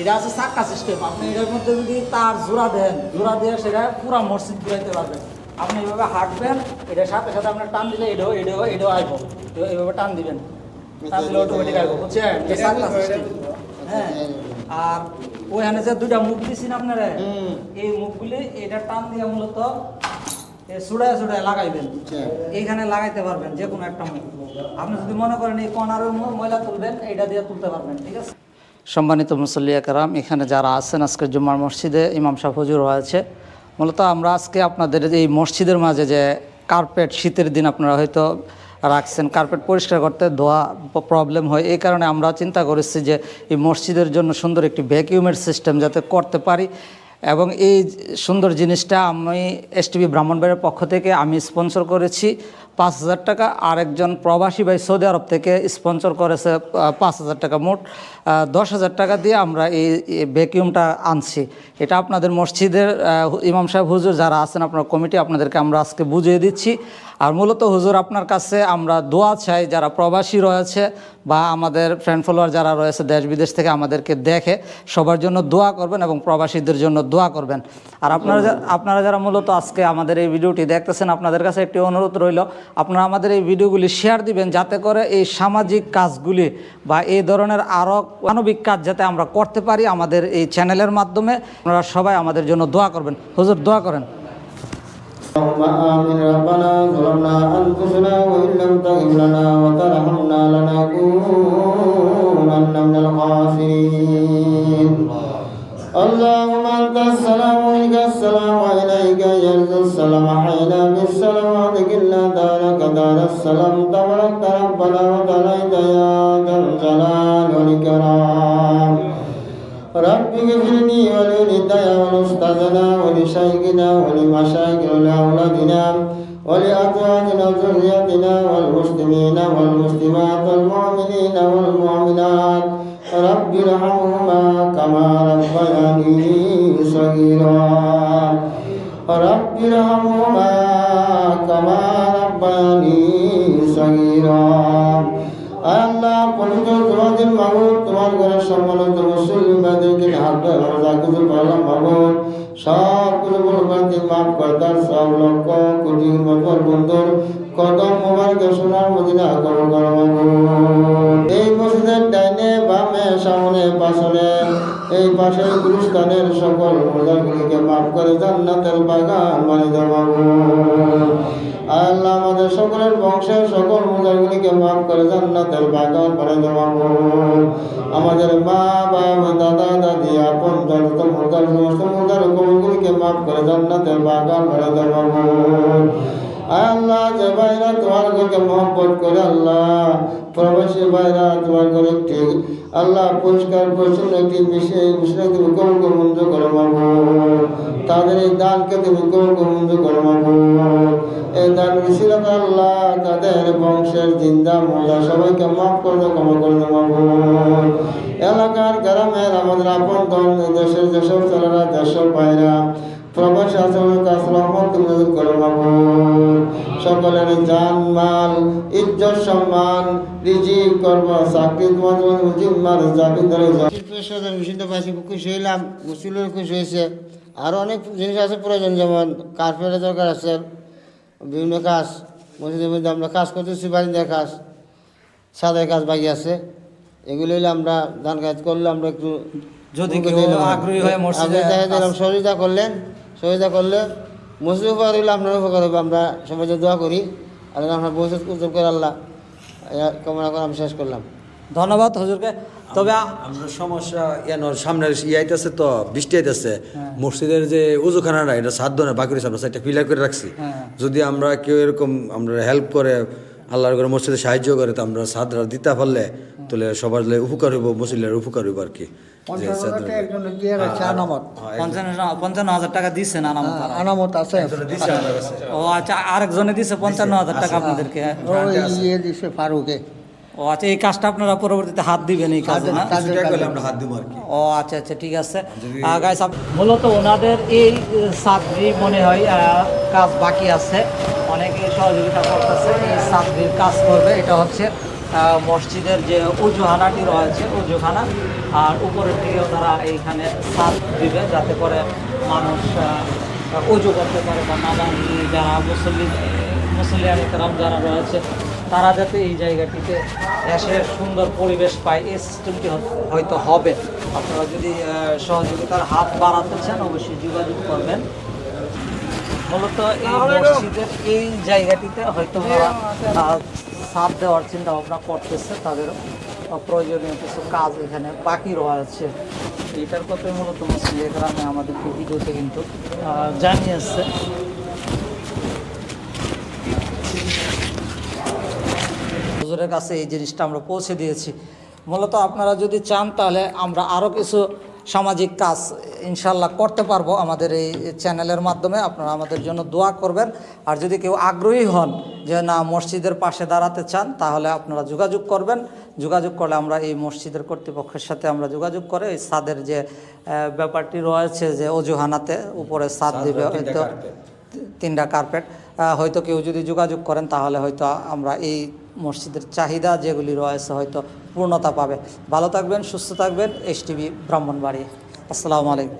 এটা আছে চাক্কা সিস্টেম আপনি এটার মধ্যে যদি তার জোড়া দেন জোড়া দিয়ে সেটা পুরো মসজিদ ঘুরাইতে পারবেন। আপনি এইভাবে হাঁটবেন এটার সাথে সাথে আপনার টান দিলে এটাও এটাও এটাও আসব তো এইভাবে টান দিবেন। টান দিলে অটোমেটিক আসব বুঝছেন? এটা চাক্কা সিস্টেম হ্যাঁ আর ওইখানে যে দুইটা মুখ দিছি আপনারা। এই মুখগুলি এটা টান দিয়ে মূলত সুড়ায় সুড়ায় লাগাইবেন। আচ্ছা। এইখানে লাগাইতে পারবেন যে কোনো একটা মুখ। আপনি যদি মনে করেন এই কর্নারের ম- ময়লা তুলবেন এইটা দিয়ে তুলতে পারবেন ঠিক আছে? সম্মানিত মুসল্লিয়া কারাম এখানে যারা আছেন আজকে জুম্মার মসজিদে, ইমাম সাহ হুজুর রয়েছে মূলত আমরা আজকে আপনাদের এই মসজিদের মাঝে যে কার্পেট শীতের দিন আপনারা হয়তো রাখছেন কার্পেট পরিষ্কার করতে ধোয়া প্রবলেম হয়। এই কারণে আমরা চিন্তা করেছি যে এই মসজিদের জন্য সুন্দর একটি ভ্যাকিউমের সিস্টেম যাতে করতে পারি এবং এই সুন্দর জিনিসটা আমি এস টিভি ব্রাহ্মণবাড়ির পক্ষ থেকে আমি স্পন্সর করেছি। পাঁচ হাজার টাকা আর একজন প্রবাসী ভাই সৌদি আরব থেকে স্পন্সর করেছে পাঁচ হাজার টাকা মোট। দশ হাজার টাকা দিয়ে আমরা এই ভ্যাকিউমটা আনছি। এটা আপনাদের মসজিদের ইমাম সাহেব, হুজুর যারা আছেন, আপনার কমিটি আপনাদেরকে আমরা আজকে বুঝিয়ে দিচ্ছি। আর মূলত হুজুর, আপনার কাছে আমরা দোয়া চাই যারা প্রবাসী রয়েছে বা আমাদের ফ্রেন্ড ফলোয়ার যারা রয়েছে দেশ বিদেশ থেকে আমাদেরকে দেখে, সবার জন্য দোয়া করবেন এবং প্রবাসীদের জন্য দোয়া করবেন। আর আপনারা আপনারা যারা মূলত আজকে আমাদের এই ভিডিওটি দেখতেছেন, আপনাদের কাছে একটি অনুরোধ রইল আপনারা আমাদের এই ভিডিওগুলি শেয়ার দিবেন যাতে করে এই সামাজিক কাজগুলি বা এই ধরনের আরও মানবিক কাজ যাতে আমরা করতে পারি আমাদের এই চ্যানেলের মাধ্যমে আপনারা সবাই আমাদের জন্য দোয়া করবেন হুজুর দোয়া করেন اللهم آمين ربنا ظلمنا أنفسنا وإن لم تغفر لنا وترحمنا لنكونن من الخاسرين اللهم أنت السلام ومنك السلام وإليك يرد السلام حينا بالسلام وأدخلنا دارك دار السلام تبارك ربنا وتعالى يا ذا الجلال والإكرام. رب اغفر لي ولوالدي ولأستاذنا ولشيخنا ولمشايخنا ولأولادنا ولأزواجنا وذريتنا والمسلمين والمسلمات والمؤمنين والمؤمنات. رب ارحمهما كما ربياني صغيرا. رب ارحمهما كما ربياني খাইরা আল্লাহ, পবিত্র তোমাদের মাগর তোমার ঘরের সম্মানিত মুসলিম ভাইদেরকে হাত ধরে যা কিছু পারলাম মাগর সব কিছু বলবান্তি মাফ কর্তার সব লক্ষ কোটি মতর বন্ধুর কদম মোবারকে সোনার মদিনা করো করো এই মসজিদের ডাইনে বামে সামনে পাশনে এই পাশের গুরুস্থানের সকল মোজাগুলিকে মাফ করে জান্নাতের বাগান বানিয়ে দেওয়া আল্লাহ আমাদের সকলের বংশের সকল মুদারগুলিকে মাফ করে জান্নাতের বাগান করে দেওয়া আমাদের মা, বাবা, দাদা, দাদি, আপন যত মুদার সমস্ত মুদার কবরগুলিকে মাফ করে জান্নাতের বাগান করে দেওয়া আল্লাহ, যে ভাইরা তোমার ঘরকে মহব্বত করে আল্লাহ, প্রবাসী ভাইরা তোমার ঘরে আল্লাহ পরিষ্কার পরিচ্ছন্ন একটি বিষয় বিষয় তুমি মঞ্জুর করে মাগো তাদের এই দানকে তুমি কবরকে মঞ্জুর করে মাগো এই দান ছিল আল্লাহ, তাদের বংশের জিন্দা মোল্লা সবাইকে মাফ করে ক্ষমা করে মাগো এলাকার গ্রামের আমাদের আপন দল দেশের যেসব ছেলেরা যেসব ভাইরা আরও অনেক জিনিস আছে প্রয়োজন যেমন কার্পেটের দরকার আছে বিভিন্ন কাজ মসজিদের মধ্যে আমরা কাজ করতেছি বাড়িতে কাজ সাদের কাজ বাকি আছে এগুলো হইলে আমরা ধান কাজ করলে আমরা একটু যদি কেউ আগ্রহী হয় মসজিদে সহযোগিতা করলেন সহযোগিতা করলে মসজিদ উপকার হইলে আপনার উপকার হবে। আমরা সবাই দোয়া করি আল্লাহ আপনার বসে উজ্জ্বল করে আল্লাহ। কামনা করে আমি শেষ করলাম। ধন্যবাদ হুজুরকে। তবে আমরা সমস্যা ইয়ান সামনে ইয়ে আইতেছে তো বৃষ্টি আইতেছে। মসজিদের যে উজুখানাটা এটা সাধ্য না বাকি আমরা সেটা ক্লিয়ার করে রাখছি। হ্যাঁ। যদি আমরা কেউ এরকম আমরা হেল্প করে আল্লাহর করে মসজিদে সাহায্য করে তো আমরা সাদরা দিতে পারলে তাহলে সবার উপকার হইব মসজিদের উপকার হইব আর কি। যে সাদরা- একজন দিয়ে রাখছে আনামত। পঞ্চান্ন হাজার টাকা দিচ্ছেন আনামত আছে। দিছে ও আচ্ছা আরেকজনে দিছে পঞ্চান্ন হাজার টাকা আপনাদেরকে ইয়ে ফারুকে। ও আচ্ছা এই কাজটা আপনারা পরবর্তীতে হাত দিবেন এই কাজে না? কাজে টাকা হইলে আমরা হাত দিব আর কি। ও আচ্ছা আচ্ছা ঠিক আছে। গাইস মূলত ওনাদের এই সাদরি মনে হয় আহ, কাজ বাকি আছে। অনেকে সহযোগিতা করতেছে এই সাদরির কাজ করবে। এটা হচ্ছে আহ, মসজিদের যে উজুখানাটি রয়েছে উজুখানা আর উপরের দিকেও তারা এইখানে সাত দিবে যাতে করে মানুষ উজু করতে পারে বা নামাজি যারা মুসল্লি ইকরাম যারা রয়েছে তারা যাতে এই জায়গাটিতে এসে সুন্দর পরিবেশ পায় এই সিস্টেমটি হয়তো- হবে। আপনারা যদি সহযোগিতার হাত বাড়াতে চান অবশ্যই যোগাযোগ করবেন। মূলত এই মসজিদের এই জায়গাটিতে হয়তো আহ, দেওয়ার চিন্তা ভাবনা করতেছে তাদের প্রয়োজনীয় কিছু কাজ এখানে বাকি রয়েছে। এটার কথাই মূলত মুসলিম গ্রামে আমাদেরকে ভিডিওতে কিন্তু জানিয়েছে। হুজুরের কাছে এই জিনিসটা আমরা পৌঁছে দিয়েছি। মূলত আপনারা যদি চান তাহলে আমরা আরও কিছু সামাজিক কাজ ইনশাল্লাহ করতে পারব আমাদের এই চ্যানেলের মাধ্যমে। আপনারা আমাদের জন্য দোয়া করবেন। আর যদি কেউ আগ্রহী হন যে না মসজিদের পাশে দাঁড়াতে চান তাহলে আপনারা যোগাযোগ করবেন। যোগাযোগ করলে আমরা এই মসজিদের কর্তৃপক্ষের সাথে আমরা যোগাযোগ করে এই সাদের যে ব্যাপারটি রয়েছে যে অজুহানাতে উপরে সাদ দিবে হয়তো তিনটা কার্পেট হয়তো কেউ যদি যোগাযোগ করেন তাহলে হয়তো আমরা এই মসজিদের চাহিদা যেগুলি রয়েছে হয়তো পূর্ণতা পাবে। ভালো থাকবেন, সুস্থ থাকবেন। এস টিভি ব্রাহ্মণবাড়ি আসসালামু আলাইকুম।